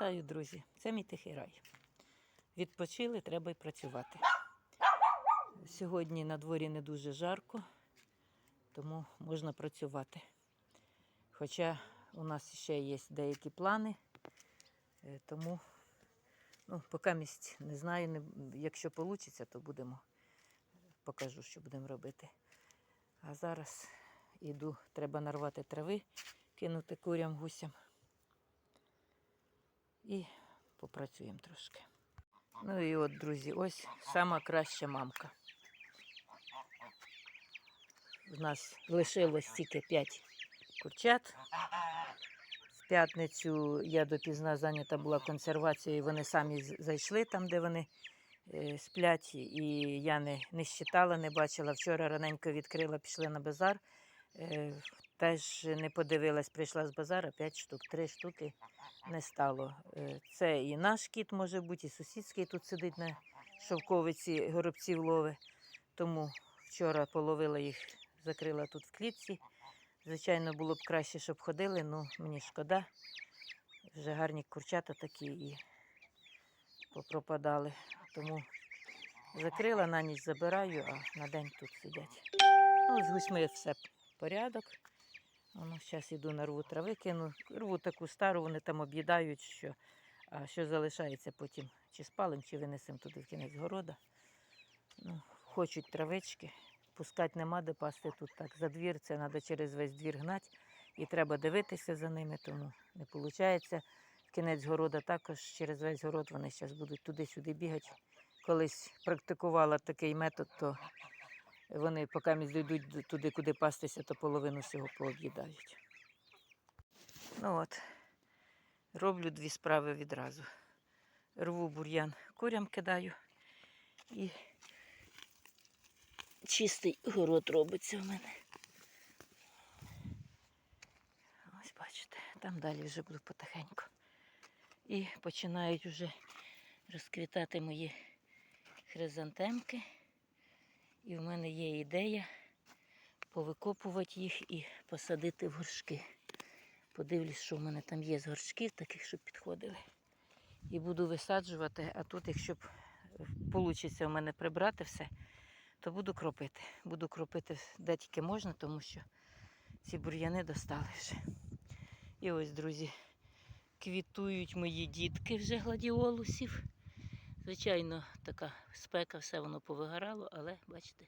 Вітаю, друзі! Це мій тихий рай. Відпочили, треба й працювати. Сьогодні на дворі не дуже жарко, тому можна працювати. Хоча у нас ще є деякі плани, е, тому ну, поки місць не знаю. Не, якщо вийде, то будемо покажу, що будемо робити. А зараз іду, треба нарвати трави, кинути курям гусям і попрацюємо трошки. Ну і от, друзі, ось сама краща мамка. У нас лишилось тільки 5 курчат. В п'ятницю я допізна зайнята була консервацією, вони самі зайшли там, де вони е, сплять, і я не, не щитала, не бачила. Вчора раненько відкрила, пішли на базар. Теж не подивилась, прийшла з базара 5 штук, 3 штуки не стало. Е, Це і наш кіт може бути, і сусідський тут сидить на шовковиці, горобців лови. Тому вчора половила їх, закрила тут в клітці. Звичайно, було б краще, щоб ходили, але мені шкода. Вже гарні курчата такі і попропадали. Тому закрила, на ніч забираю, а на день тут сидять. Ну, з гусьми все порядок. Воно зараз іду на рву трави, кину. Рву таку стару, вони там об'їдають, що, а що залишається потім чи спалим, чи винесемо туди в кінець города. Ну, хочуть травички, пускати нема де пасти тут так. За двір це треба через весь двір гнати. І треба дивитися за ними, тому не виходить. Кінець города також через весь город вони зараз будуть туди-сюди бігати. Колись практикувала такий метод, то вони поки ми дійдуть туди, куди пастися, то половину всього пооб'їдають. Ну от, роблю дві справи відразу. Рву бур'ян, курям кидаю і чистий город робиться в мене. Ось бачите, там далі вже буду потихеньку. І починають вже розквітати мої хризантемки. І в мене є ідея повикопувати їх і посадити в горшки. Подивлюсь, що в мене там є з горшків, таких, щоб підходили. І буду висаджувати, а тут, якщо б вийде в мене прибрати все, то буду кропити. Буду кропити де тільки можна, тому що ці бур'яни достали вже. І ось, друзі, квітують мої дітки вже гладіолусів. Звичайно, така спека, все воно повигорало, але бачите,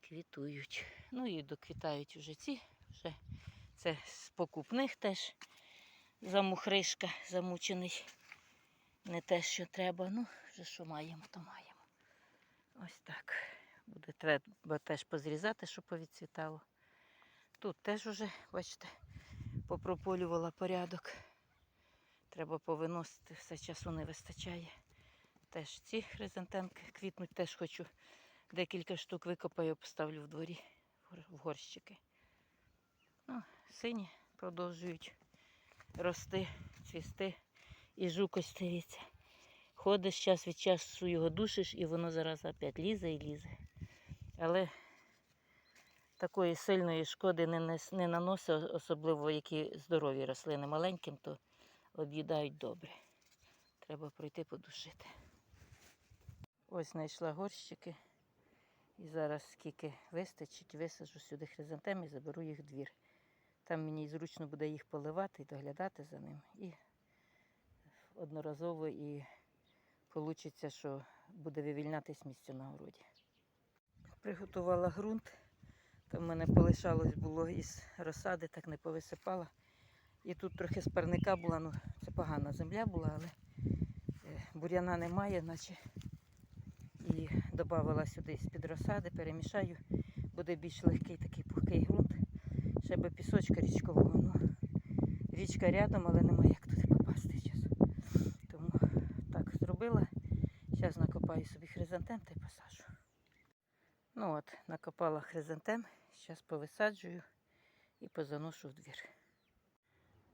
квітують. Ну і доквітають вже ці, вже це з покупних теж замухришка замучений. Не те, що треба. Ну, вже що маємо, то маємо. Ось так. Буде треба теж позрізати, щоб повідцвітало. Тут теж уже, бачите, попрополювала порядок. Треба повиносити, все часу не вистачає. Теж ці хризантемки квітнуть, теж хочу декілька штук викопаю, поставлю в дворі в горщики. Ну, сині продовжують рости, цвісти. І жук дивіться. Ходиш час від часу його душиш, і воно зараз опять лізе і лізе. Але такої сильної шкоди не, не наносить, особливо які здорові рослини маленьким, то об'їдають добре. Треба пройти подушити. Ось знайшла горщики. І зараз скільки вистачить, висаджу сюди хризантем і заберу їх в двір. Там мені зручно буде їх поливати і доглядати за ним. І одноразово і вийде, що буде вивільнятись місце на городі. Приготувала ґрунт. Там в мене полишалось було із розсади, так не повисипала. І тут трохи спарника була, ну це погана земля була, але е, бур'яна немає, наче і додавала сюди з-під розсади, перемішаю, буде більш легкий такий пухкий ґрунт. Ще би пісочка річкового. Ну, річка рядом, але немає як туди попасти зараз. Тому так зробила. Зараз накопаю собі хризантем та й посаджу. Ну от, накопала хризантем, зараз повисаджую і позаношу в двір.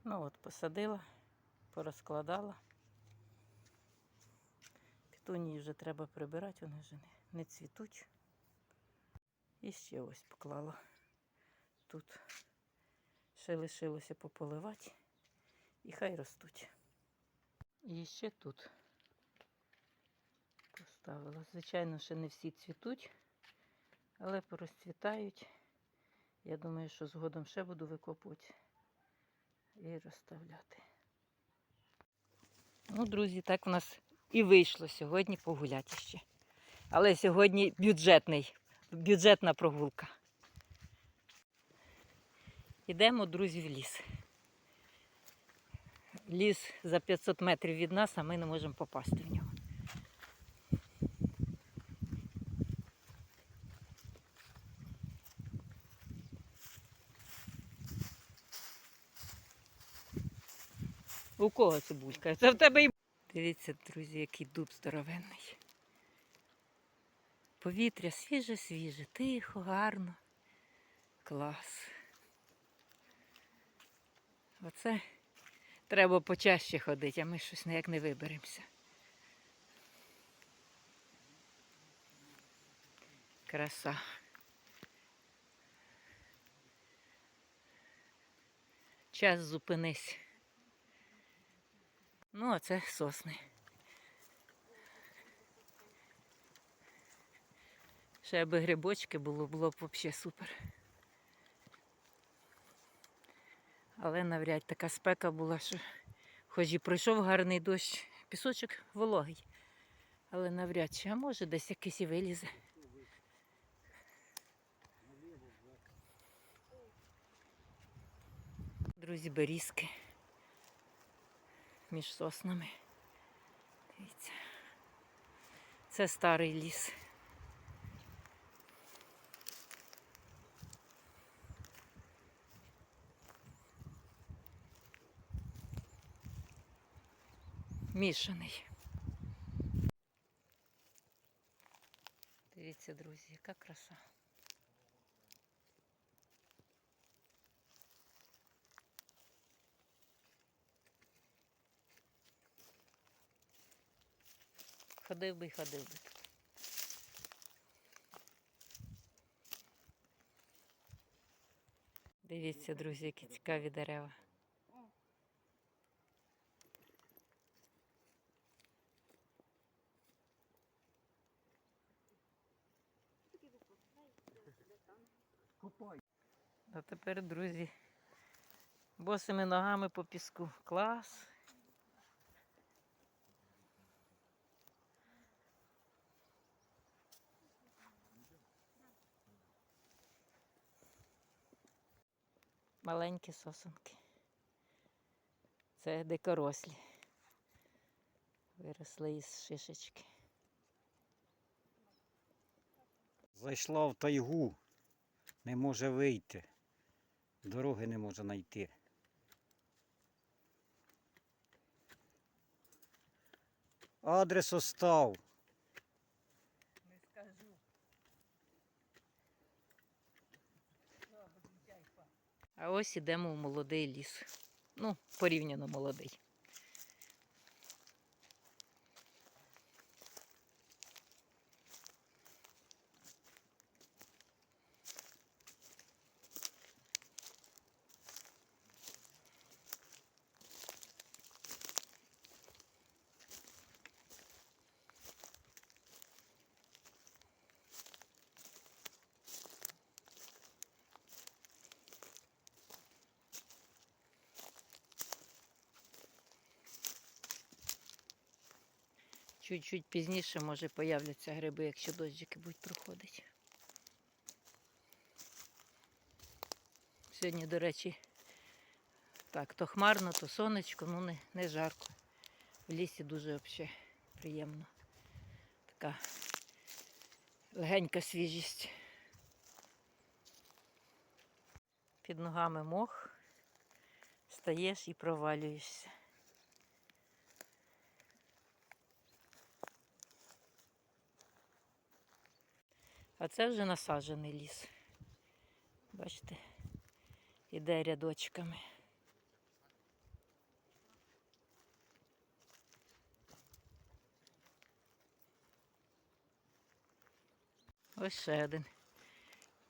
Ну от, посадила, порозкладала. Петунії вже треба прибирати, вони вже не, цвітуть. І ще ось поклала. Тут ще лишилося пополивати і хай ростуть. І ще тут поставила. Звичайно, ще не всі цвітуть, але порозцвітають. Я думаю, що згодом ще буду викопувати і розставляти. Ну, друзі, так в нас і вийшло сьогодні погуляти ще. Але сьогодні бюджетний, бюджетна прогулка. Йдемо, друзі, в ліс. Ліс за 500 метрів від нас, а ми не можемо попасти в нього. У кого цибулька? Це в тебе і. Дивіться, друзі, який дуб здоровенний. Повітря свіже, свіже, тихо, гарно. Клас. Оце треба почаще ходити, а ми щось ніяк не виберемося. Краса. Час зупинись. Ну, а це сосни. Ще аби грибочки було, було б взагалі супер. Але навряд така спека була, що хоч і пройшов гарний дощ, пісочок вологий. Але навряд чи, а може десь якийсь і вилізе. Друзі, берізки між соснами. Дивіться. Це старий ліс. Мішаний. Дивіться, друзі, яка краса. Ходив би й ходив би. Дивіться, друзі, які цікаві дерева. А тепер, друзі, босими ногами по піску. Клас. Маленькі сосенки. Це дикорослі. Виросли із шишечки. Зайшла в тайгу, не може вийти. Дороги не може знайти. Адрес остав. А ось ідемо в молодий ліс. Ну, порівняно молодий. Чуть-чуть пізніше, може, появляться гриби, якщо дощики будуть проходити. Сьогодні, до речі, так, то хмарно, то сонечко, ну не, не жарко. В лісі дуже взагалі приємно. Така легенька свіжість. Під ногами мох, стаєш і провалюєшся. А це вже насаджений ліс. Бачите, іде рядочками. Ось ще один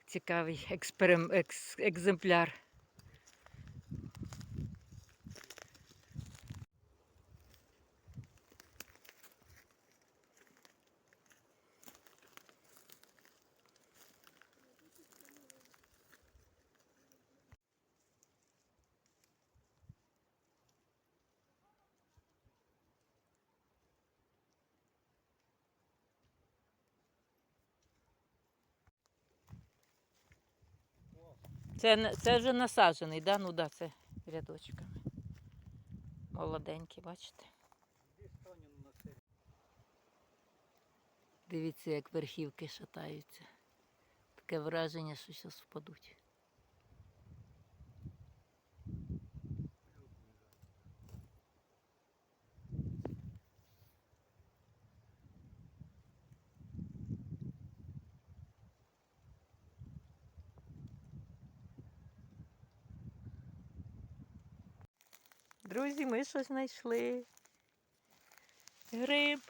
цікавий експерим... екс... екземпляр. Це, це вже насаджений, да? Ну да, це рядочками. Молоденький, бачите? Дивіться, як верхівки шатаються. Таке враження, що зараз впадуть. Друзі, ми щось знайшли. Гриб.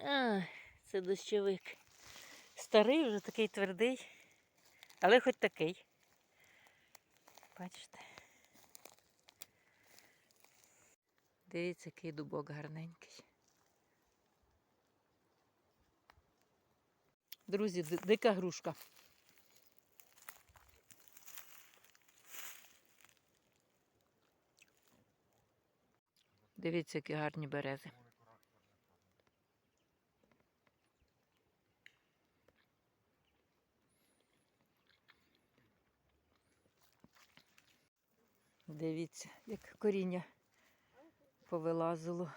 А, це дощовик. Старий, вже такий твердий, але хоч такий. Бачите? Дивіться, який дубок гарненький. Друзі, дика грушка. Дивіться, які гарні берези. Дивіться, як коріння повилазило.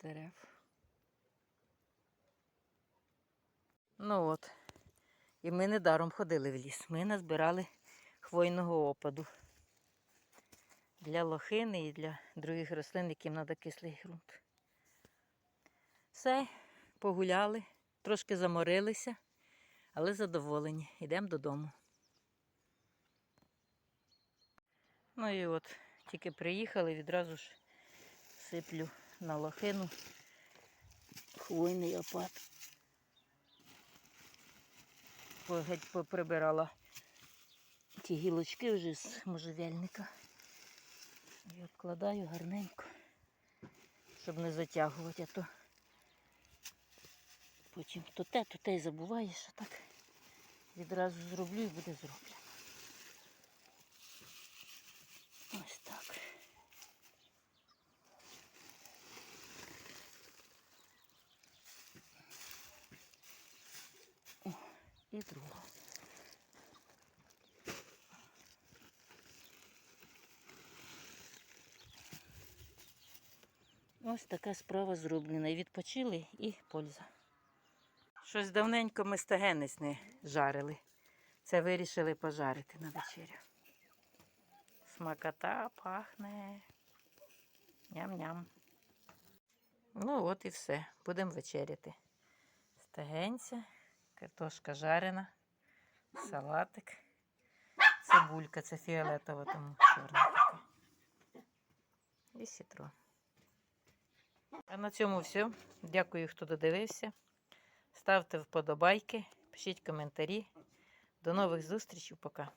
Дерев. Ну от. І ми недаром ходили в ліс. Ми назбирали хвойного опаду. Для лохини і для других рослин, яким треба кислий ґрунт. Все, погуляли, трошки заморилися, але задоволені. Йдемо додому. Ну і от, тільки приїхали, відразу ж сиплю на лохину хвойний опад. Геть поприбирала ті гілочки вже з можжевельника. І обкладаю гарненько, щоб не затягувати, а то потім то те, то те й забуваєш, а так відразу зроблю і буде зроблено. Ось так. О, і друга. Ось така справа зроблена. Відпочили, і польза. Щось давненько ми стегенець не жарили. Це вирішили пожарити на вечерю. Смакота пахне. Ням-ням. Ну от і все. Будемо вечеряти. Стегенця, картошка жарена, салатик, цибулька, це фіолетова, тому чорна. І сітро. А на цьому все. Дякую, хто додивився. Ставте вподобайки, пишіть коментарі. До нових зустрічей. Пока.